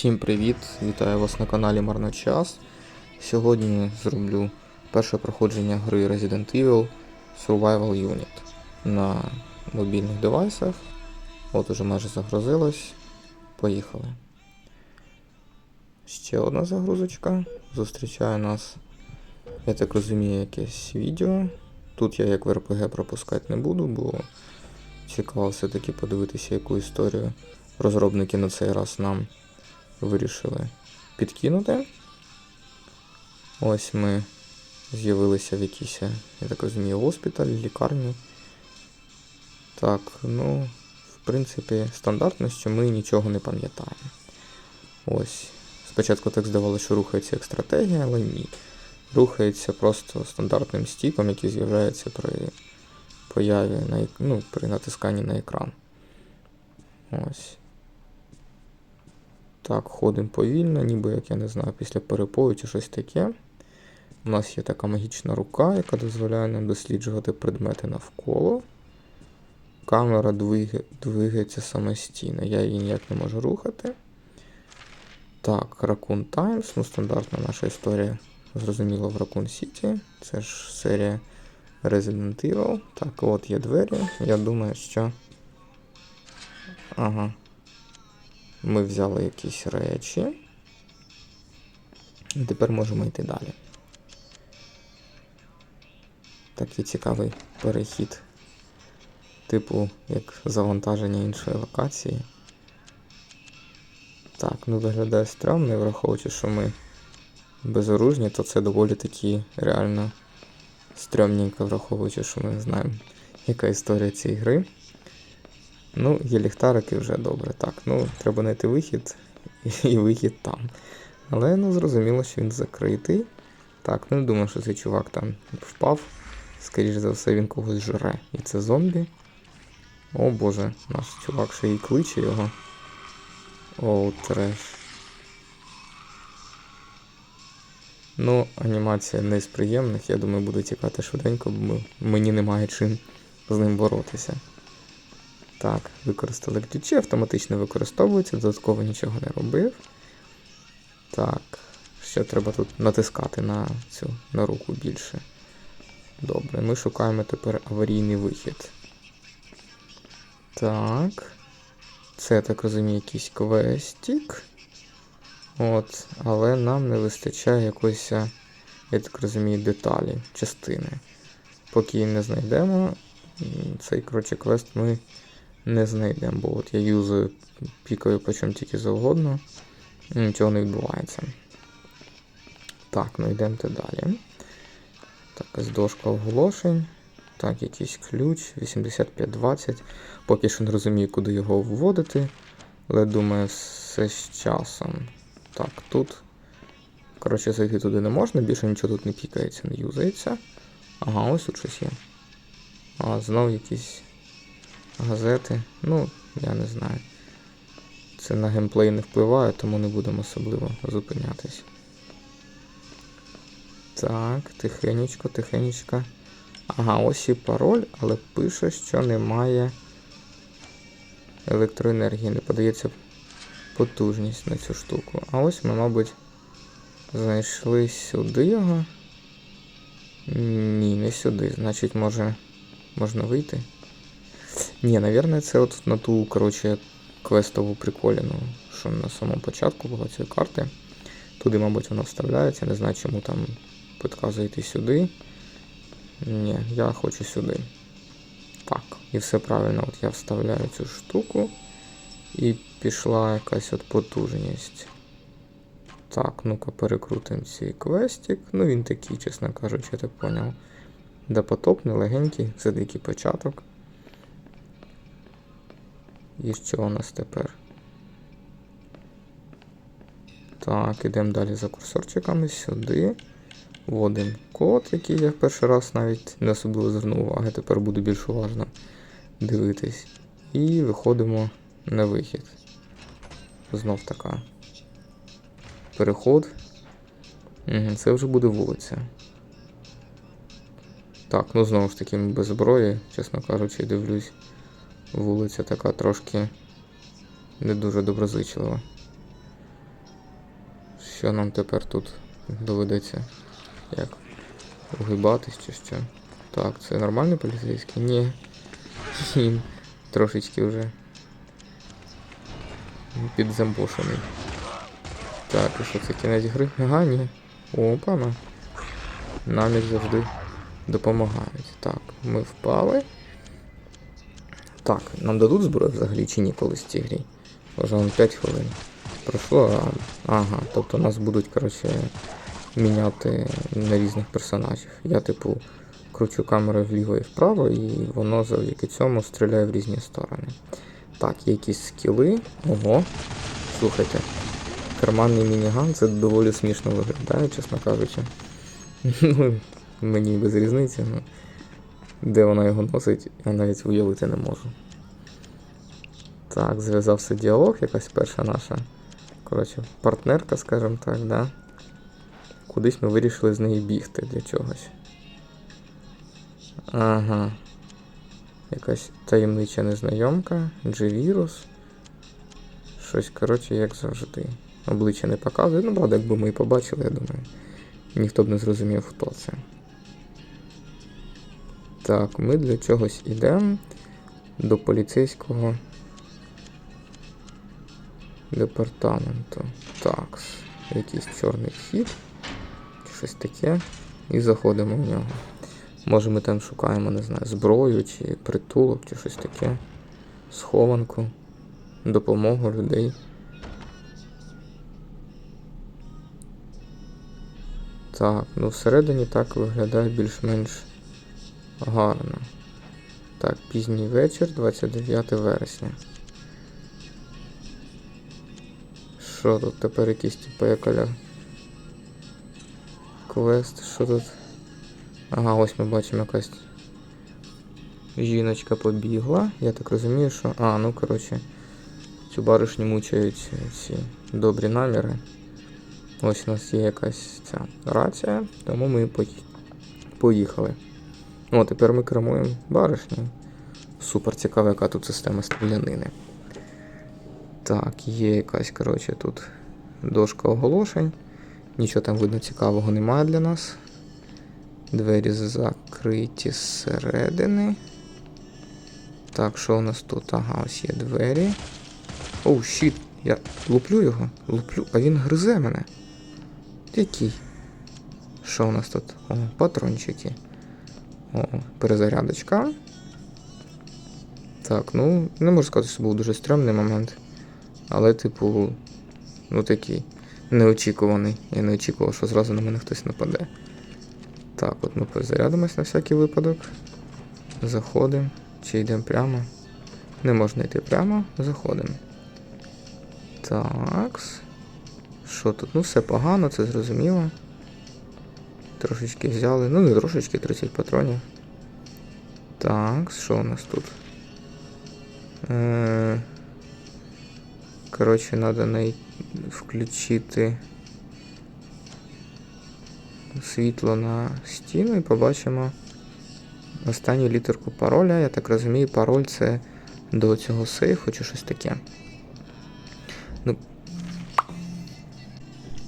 Всім привіт! Вітаю вас на каналі Марночас. Сьогодні зроблю перше проходження гри Resident Evil Survival Unit на мобільних девайсах. От уже майже загрузилось. Поїхали. Ще одна загрузочка. Зустрічає нас, я так розумію, якесь відео. Тут я як в РПГ пропускати не буду, бо цікаво все-таки подивитися, яку історію розробники на цей раз нам вирішили підкинути. Ось ми з'явилися в якійсь, я так розумію, госпіталь, лікарні. Так, ну, в принципі, стандартно, що ми нічого не пам'ятаємо. Ось. Спочатку так здавалося, що рухається як стратегія, але ні. Рухається просто стандартним стіком, який з'являється при появі на, ну, при натисканні на екран. Ось. Так, ходимо повільно, ніби як я не знаю, після перепою чи щось таке. У нас є така магічна рука, яка дозволяє нам досліджувати предмети навколо. Камера двига- двигається самостійно, я її ніяк не можу рухати. Так, Raccoon Times, ну стандартна наша історія, зрозуміло, в Raccoon City. Це ж серія Resident Evil. Так, от є двері. Я думаю, що. Ага. Ми взяли якісь речі. І тепер можемо йти далі. Такий цікавий перехід. Типу, як завантаження іншої локації. Так, ну виглядає стрьомно, враховуючи, що ми безоружні, то це доволі таки реально стрьомненько, враховуючи, що ми знаємо, яка історія цієї гри. Ну, є ліхтарики вже добре. Так, ну треба знайти вихід і вихід там. Але ну зрозуміло, що він закритий. Так, ну не думаю, що цей чувак там впав. Скоріше за все, він когось жре. І це зомбі. О боже, наш чувак ще й кличе його. Оу, треш. Ну, анімація не з приємних, я думаю, буде тікати швиденько, бо мені немає чим з ним боротися. Так, використали ключі, автоматично використовуються, додатково нічого не робив. Так, ще треба тут натискати на цю на руку більше. Добре, ми шукаємо тепер аварійний вихід. Так. Це, я так розумію, якийсь квестик. От, але нам не вистачає якоїсь, я так розумію, деталі, частини. Поки її не знайдемо, цей коротше квест ми не знайдемо, бо от я юзаю пікаю по чому тільки завгодно, і нічого не відбувається. Так, ну йдемо далі. Так, ось дошка оголошень. Так, якийсь ключ 8520. Поки що не розумію, куди його вводити. Але думаю, все з часом. Так, тут. Коротше, зайти туди не можна, більше нічого тут не пікається, не юзається. Ага, ось тут щось є. А, знов якісь газети. Ну, я не знаю. Це на геймплей не впливає, тому не будемо особливо зупинятись. Так, тихенечко, тихенечко. Ага, ось і пароль, але пише, що немає електроенергії, не подається потужність на цю штуку. А ось ми, мабуть, знайшли сюди його. Ні, не сюди. Значить, може, можна вийти. Ні, навірно, це от на ту, коротше, квестову приколіну, що на самому початку було цієї карти. Туди, мабуть, воно вставляється. Не знаю, чому там підказує йти сюди. Ні, я хочу сюди. Так, і все правильно. От я вставляю цю штуку. І пішла якась от потужність. Так, ну-ка перекрутимо цей квестик. Ну він такий, чесно кажучи, я так поняв. Допотопний, легенький, це дикий початок. І що у нас тепер? Так, ідемо далі за курсорчиками сюди. Вводимо код, який я перший раз навіть не особливо звернув уваги, тепер буду більш уважно дивитись. І виходимо на вихід. Знов така. Переход. Це вже буде вулиця. Так, ну знову ж таки без зброї, чесно кажучи, дивлюсь. Вулиця така трошки не дуже доброзичлива. Що нам тепер тут доведеться? Як? Угибатись чи що? Так, це нормальний поліцейський? Ні. Він трошечки вже підзамбошений. Так, і що це кінець гри? Ага, ні. Опана. Нам як завжди допомагають. Так, ми впали. Так, нам дадуть зброю взагалі чи ні колись в цій грі? Вже вам 5 хвилин. Пройшло, а... ага, тобто нас будуть, коротше, міняти на різних персонажів. Я, типу, кручу камерою вліво і вправо, і воно завдяки цьому стріляє в різні сторони. Так, якісь скіли. Ого. Слухайте. Карманний мініган це доволі смішно виглядає, чесно кажучи. Ну, мені без різниці, ну. Де вона його носить, я навіть уявити не можу. Так, зв'язався діалог, якась перша наша. Коротше, партнерка, скажімо так, да? Кудись ми вирішили з неї бігти для чогось. Ага. Якась таємнича незнайомка, G-вірус. Щось, коротше, як завжди. Обличчя не показує. Ну, правда, якби ми і побачили, я думаю, ніхто б не зрозумів, хто це. Так, ми для чогось ідемо до поліцейського департаменту. Так, якийсь чорний вхід, щось таке. І заходимо в нього. Може ми там шукаємо, не знаю, зброю чи притулок, чи щось таке. Схованку, допомогу людей. Так, ну всередині так виглядає більш-менш гарно. Так, пізній вечір, 29 вересня. Що тут тепер якийсь типу якаля квест, що тут? Ага, ось ми бачимо якась жіночка побігла. Я так розумію, що. А, ну коротше, цю баришню мучають ці добрі наміри. Ось у нас є якась ця рація, тому ми поїхали. О, тепер ми кермуємо баришню. Супер цікаво, яка тут система стрілянини. Так, є якась, коротше, тут дошка оголошень. Нічого там видно цікавого немає для нас. Двері закриті зсередини. Так, що у нас тут? Ага, ось є двері. Оу, щіт, я луплю його, луплю, а він гризе мене. Який? Що у нас тут? О, патрончики. О, перезарядочка. Так, ну, не можу сказати, що був дуже стрьомний момент. Але, типу, ну такий неочікуваний. Я не очікував, що зразу на мене хтось нападе. Так, от ми перезарядимось на всякий випадок. Заходимо. Чи йдемо прямо? Не можна йти прямо, заходимо. Так. Що тут? Ну, все погано, це зрозуміло. Трошечки взяли. Ну, не трошечки 30 патронів. Так, що у нас тут? Е- Коротше, треба най... включити світло на стіну і побачимо останню літерку пароля. Я так розумію, пароль це до цього сейфу чи щось таке. Ну,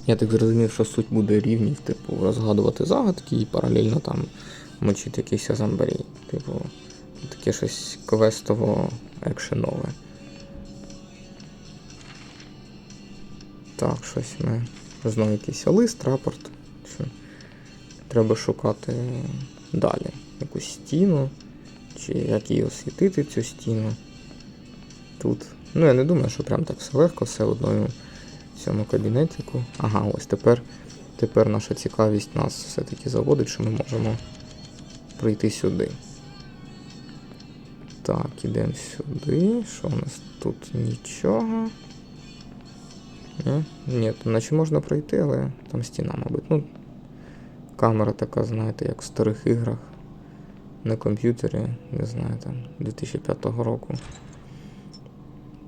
я так зрозумів, що суть буде рівнів, типу, розгадувати загадки і паралельно там мочити якийсь азамбарій. Типу, таке щось квестово екшенове. Так, щось ми. Знову якийсь лист, рапорт. Що треба шукати далі. Якусь стіну. Чи як її освітити цю стіну. Тут. Ну, я не думаю, що прям так все легко, все в одному цьому кабінетику. Ага, ось тепер. Тепер наша цікавість нас все-таки заводить, що ми можемо прийти сюди. Так, ідемо сюди. Що у нас тут нічого? Ні, наче можна пройти, але там стіна, мабуть. Ну, камера така, знаєте, як в старих іграх. На комп'ютері, не знаю, там 2005 року.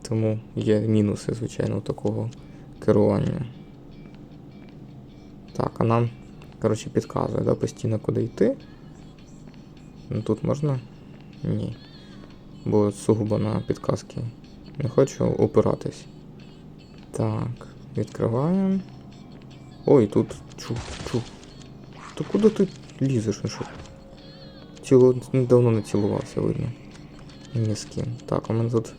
Тому є мінуси, звичайно, такого керування. Так, а нам, коротше, підказує, да, постійно куди йти. Ну тут можна? Ні. Бо сугубо на підказки. Не хочу опиратись. Так, відкриваємо. Ой, тут. Чу, чу. Та куди ти лізеш? Ну що? Ціло... Давно не цілувався, видно. Ні з ким. Так, у мене тут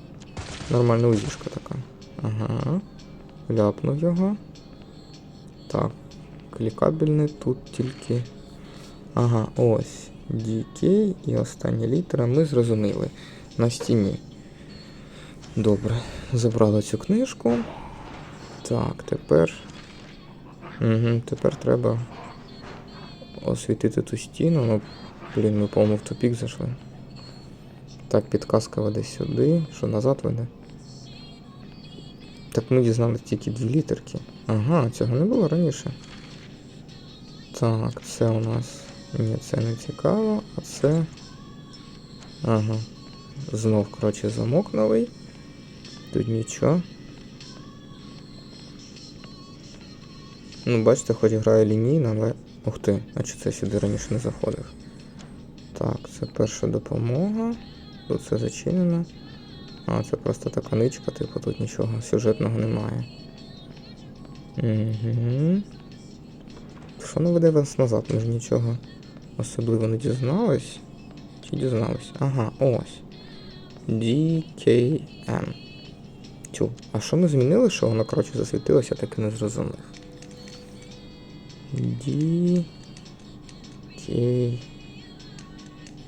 нормальна узішка така. Ага. Ляпнув його. Так. Клікабельний тут тільки. Ага, ось. DK і остання літера ми зрозуміли. На стіні. Добре. Забрали цю книжку. Так, тепер. Угу, тепер треба освітити ту стіну. Ну, блін, ми, по-моєму, в тупік зайшли. Так, підказка веде сюди. Що назад веде? Так ми дізналися тільки дві літерки. Ага, цього не було раніше. Так, це у нас. Ні, це не цікаво, а це. Ага. Знов, коротше, замок новий. Тут нічого. Ну, бачите, хоч грає лінійно, але. Ух ти, а чи це сюди раніше не заходив? Так, це перша допомога. Тут все зачинено. А, це просто така ничка, типу тут нічого сюжетного немає. Угу. Що не веде вас назад? Ми ж нічого особливо не дізнались. Чи дізнались? Ага, ось. DKM. Тю. А що ми змінили, що воно, коротше, засвітилося, так і не зрозумів.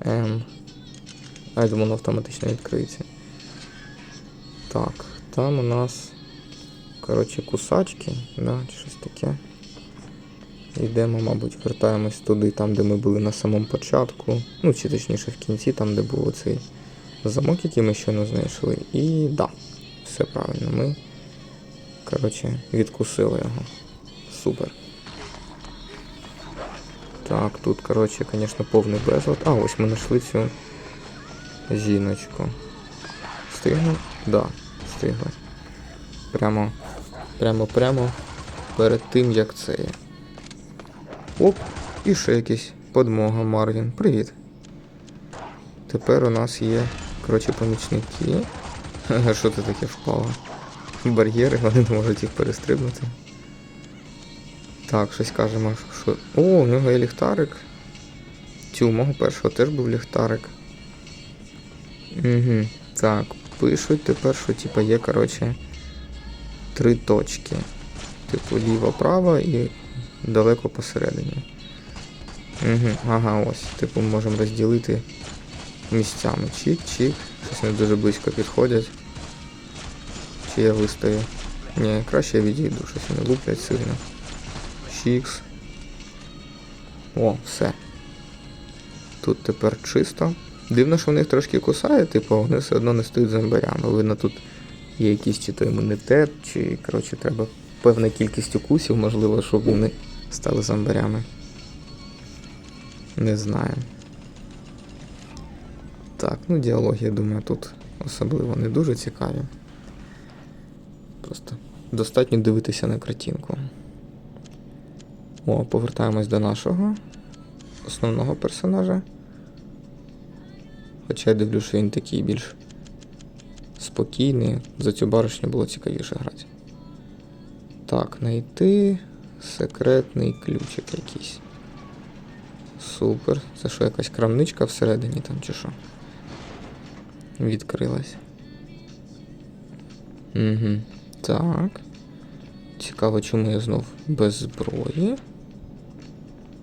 M. А, я думаю, воно автоматично відкриється. Так, там у нас, коротше, кусачки, да, щось таке. Йдемо, мабуть, вертаємось туди, там, де ми були на самому початку. Ну, чи точніше в кінці, там, де був оцей замок, який ми щойно знайшли. І да, все правильно. Ми, коротше, відкусили його. Супер. Так, тут, коротше, звісно, повний безлад. А, ось ми знайшли цю жіночку. Встигли? Да, встигли. Прямо, прямо, прямо перед тим, як це є. Оп, і ще якийсь подмога Марвін. Привіт. Тепер у нас є, коротше, помічники. Що це таке впало? Бар'єри, вони не можуть їх перестрибнути. Так, щось кажемо, що. О, у нього є ліхтарик. Ті, у мого першого теж був ліхтарик. Угу. Так, пишуть тепер, що типа є, коротше, три точки. Типу ліво, право і далеко посередині. Угу, ага, ось. Типу можемо розділити місцями. Чик-чик. Щось не дуже близько підходять. Чи я вистою? Ні, краще я відійду, щось вони луплять сильно. Чікс. О, все. Тут тепер чисто. Дивно, що в них трошки кусає, типу, вони все одно не стають зомбарями. Видно, тут є якийсь чи то імунітет, чи, коротше, треба певна кількість укусів, можливо, щоб вони стали зомбарями. Не знаю. Так, ну діалоги, я думаю, тут особливо не дуже цікаві. Просто достатньо дивитися на картинку. О, повертаємось до нашого основного персонажа. Хоча я дивлюсь, що він такий більш спокійний. За цю баришню було цікавіше грати. Так, знайти секретний ключик якийсь. Супер. Це що, якась крамничка всередині там чи що? Відкрилась. Угу. Так. Цікаво, чому я знов без зброї.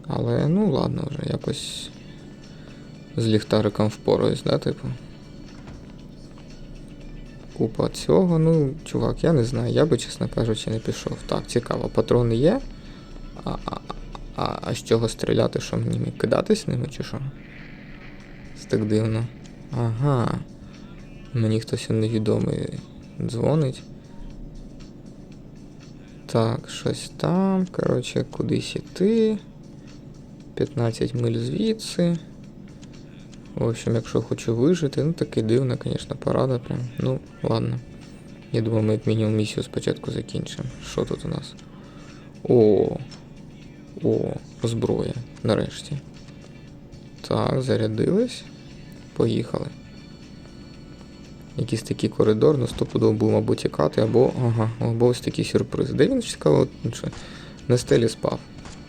Але ну ладно вже, якось з ліхтариком впораюсь, да, типу. Купа цього, ну, чувак, я не знаю, я би, чесно кажучи, не пішов. Так, цікаво, патрони є. А, а, а, а з чого стріляти, що мені кидатись ними чи що? Це так дивно. Ага. Мені хтось невідомий дзвонить. Так, щось там. Коротше, кудись іти. 15 миль звідси. В общем, якщо хочу вижити, ну таке дивна, звісно, порада прям. Ну, ладно. Я думаю, ми як мінімум місію спочатку закінчимо. Що тут у нас? О. О, зброя. Нарешті. Так, зарядились. Поїхали. Якийсь такий коридор, ну стопудово був, мабуть, тікати, або. Ага, або ось такий сюрприз. Де він цікаво, На стелі спав.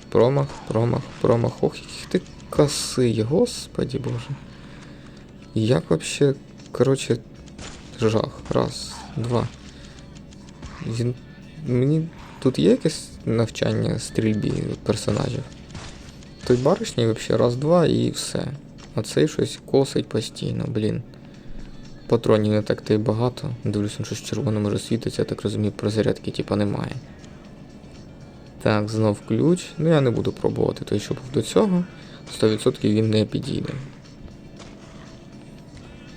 Промах, промах, промах. Ох, яких ти косий, господі боже. Як вообще, короче, жах. Раз, два. Він. Мені тут є якесь навчання стрільбі персонажів. Той баришній вообще раз-два і все. А цей щось косить постійно, блін. Патронів не так та й багато. Дивлюсь, він щось червоним вже світиться, я так розумію, прозарядки типа немає. Так, знов ключ. Ну я не буду пробувати той, що був до цього. 100% він не підійде.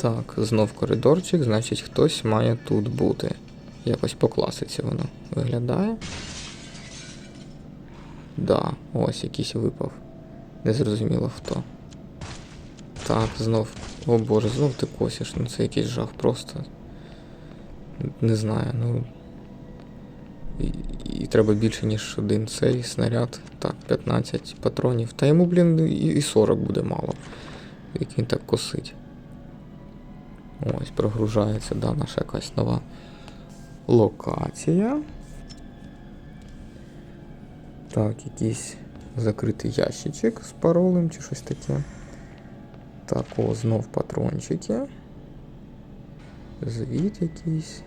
Так, знов коридорчик, значить хтось має тут бути. Якось по класиці воно виглядає. Да, ось якийсь випав. Не зрозуміло хто. Так, знов. О боже, знов ти косиш. Ну це якийсь жах просто. Не знаю, ну. І, і треба більше, ніж один цей снаряд. Так, 15 патронів. Та йому, блін, і, і 40 буде мало. Як він так косить. Ось, прогружається, да, наша якась нова локація. Так, якийсь закритий ящичок з паролем чи щось таке. Так, о, знов патрончики. Звіт якийсь.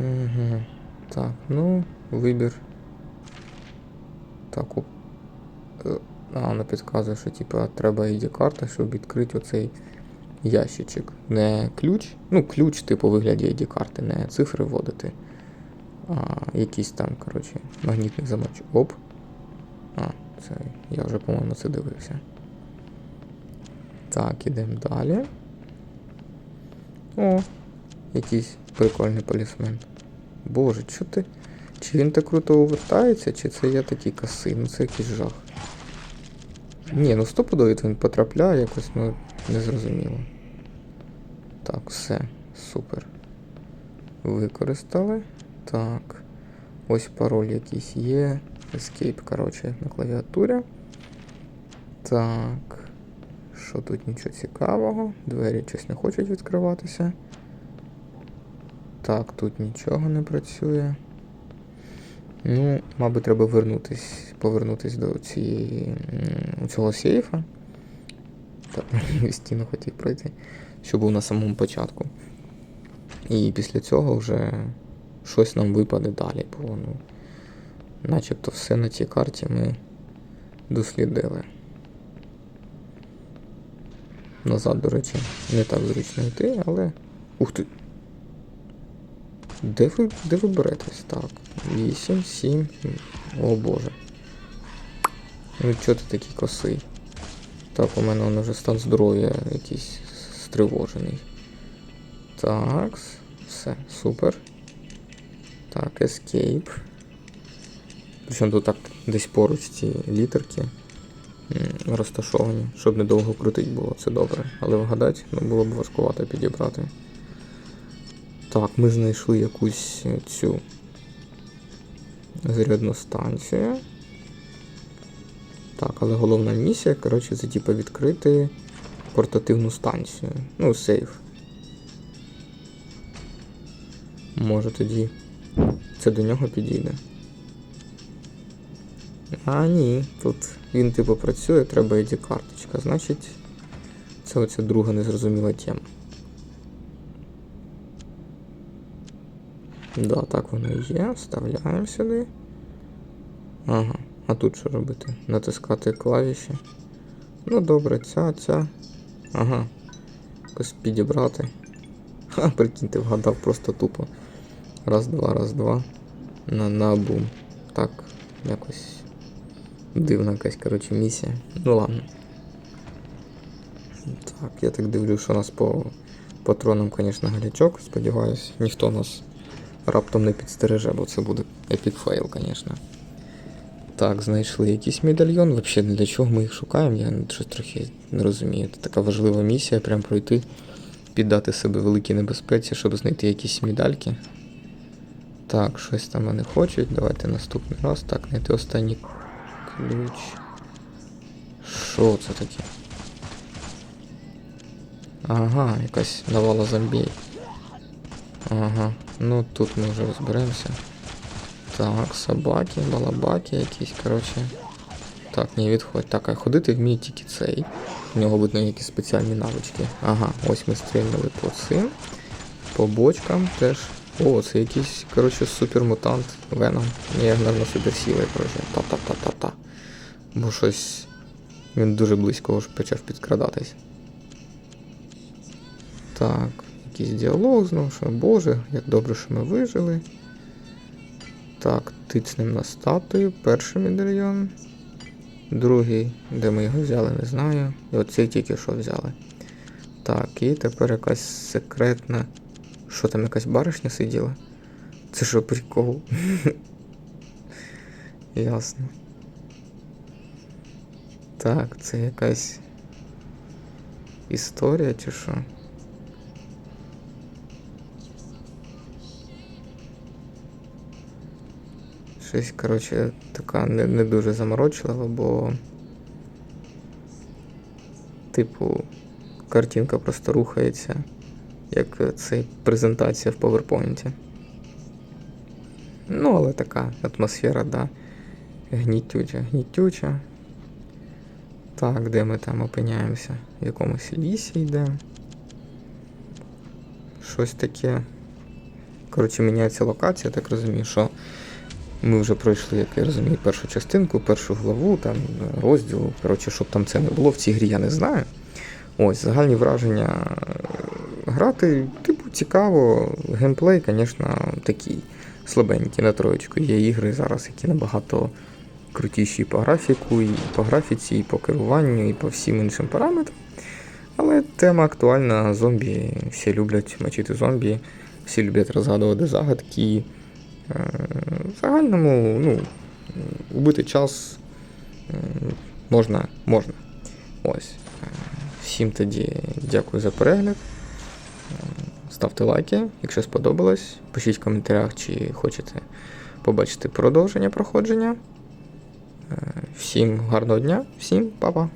Угу. Так, ну, вибір. Так, о. Е, А, вона підказує, що типа треба ID-карта, щоб відкрити оцей ящичок. Не ключ. Ну, ключ, типу, вигляді ID-карти, не цифри вводити. А, якийсь там, коротше, магнітний замочок. Оп. А, це я вже, по-моєму, це дивився. Так, ідемо далі. О, якийсь прикольний полісмен. Боже, що ти? Чи він так круто увертається, чи це я такий косий? Ну це якийсь жах. Ні, ну стопудово він потрапляє якось, ну незрозуміло. Так, все, супер. Використали. Так. Ось пароль якийсь є. Escape, коротше, на клавіатурі. Так. Що тут нічого цікавого? Двері щось не хочуть відкриватися. Так, тут нічого не працює. Ну, мабуть, треба вернутись, повернутись до цієї, цього сейфа. Так, стіну хотів пройти, що був на самому початку. І після цього вже щось нам випаде далі, бо ну, начебто все на цій карті ми дослідили. Назад, до речі, не так зручно йти, але. Ух ти! Де ви, де ви беретесь? Так. 8, 7. О боже. Ну чого ти такий косий? Так, у мене он вже стан здоров'я якийсь стривожений. Так, все, супер. Так, escape. Причому тут так десь поруч ці літерки розташовані, щоб недовго крутить було, це добре. Але вгадати ну, було б важкувато підібрати. Так, ми знайшли якусь цю зарядну станцію. Так, але головна місія, коротше, це типу відкрити портативну станцію. Ну, сейф. Може тоді це до нього підійде. А, ні, тут він типу працює, треба ID карточка. Значить, це оця друга незрозуміла тема. Да, так воно і є. Вставляємо сюди. Ага. А тут що робити? Натискати клавіші. Ну добре, ця, ця. Ага. Якось підібрати. Ха, прикиньте, вгадав просто тупо. Раз, два, раз, два. На, на бум. Так, якось дивна якась, коротше, місія. Ну ладно. Так, я так дивлюсь, що у нас по патронам, звісно, гарячок. Сподіваюсь, ніхто нас раптом не підстереже, бо це буде епік фейл, звісно. Так, знайшли якийсь медальйон. Взагалі, для чого ми їх шукаємо, я щось трохи не розумію. Це така важлива місія, прям пройти, піддати себе великій небезпеці, щоб знайти якісь медальки. Так, щось там вони хочуть. Давайте наступний раз. Так, знайти останній ключ. Що це таке? Ага, якась навала зомбій. Ага, ну тут ми вже розберемося. Так, собаки, балабаки якісь, коротше. Так, ні, відходь. Так, а ходити вміє тільки цей. У нього видно якісь спеціальні навички. Ага, ось ми стрільнули по цим. По бочкам теж. О, це якийсь, коротше, супермутант Веном. Ні, напевно, суперсіли, коротше. Та-та-та-та-та. Бо щось. Він дуже близько вже почав підкрадатись. Так, якийсь діалог знову, що Боже, як добре, що ми вижили. Так, тицнем на статую, перший медальйон. Другий, де ми його взяли, не знаю. І оцей тільки що взяли. Так, і тепер якась секретна. Що там якась баришня сиділа? Це що прикол? Ясно. Так, це якась історія чи що? Щось, коротше, така не, не дуже заморочлива, бо. Типу, картинка просто рухається, як це презентація в PowerPoint. Ну, але така атмосфера, да. Гнітюча, гнітюча. Так, де ми там опиняємося? В якомусь лісі йдемо. Щось таке. Коротше, міняється локація, так розумію, що ми вже пройшли, як я розумію, першу частинку, першу главу, там розділ. Коротше, щоб там це не було в цій грі, я не знаю. Ось, загальні враження е, грати, типу, цікаво. Геймплей, звісно, такий слабенький на троєчку. Є ігри зараз, які набагато крутіші по графіку, і по графіці, і по керуванню, і по всім іншим параметрам. Але тема актуальна, зомбі, всі люблять мочити зомбі, всі люблять розгадувати загадки. Е, В загальному, ну, убити час е, можна, можна. Ось. Всім тоді дякую за перегляд. Е, Ставте лайки, якщо сподобалось. Пишіть в коментарях, чи хочете побачити продовження проходження. Всім гарного дня, всім па-па.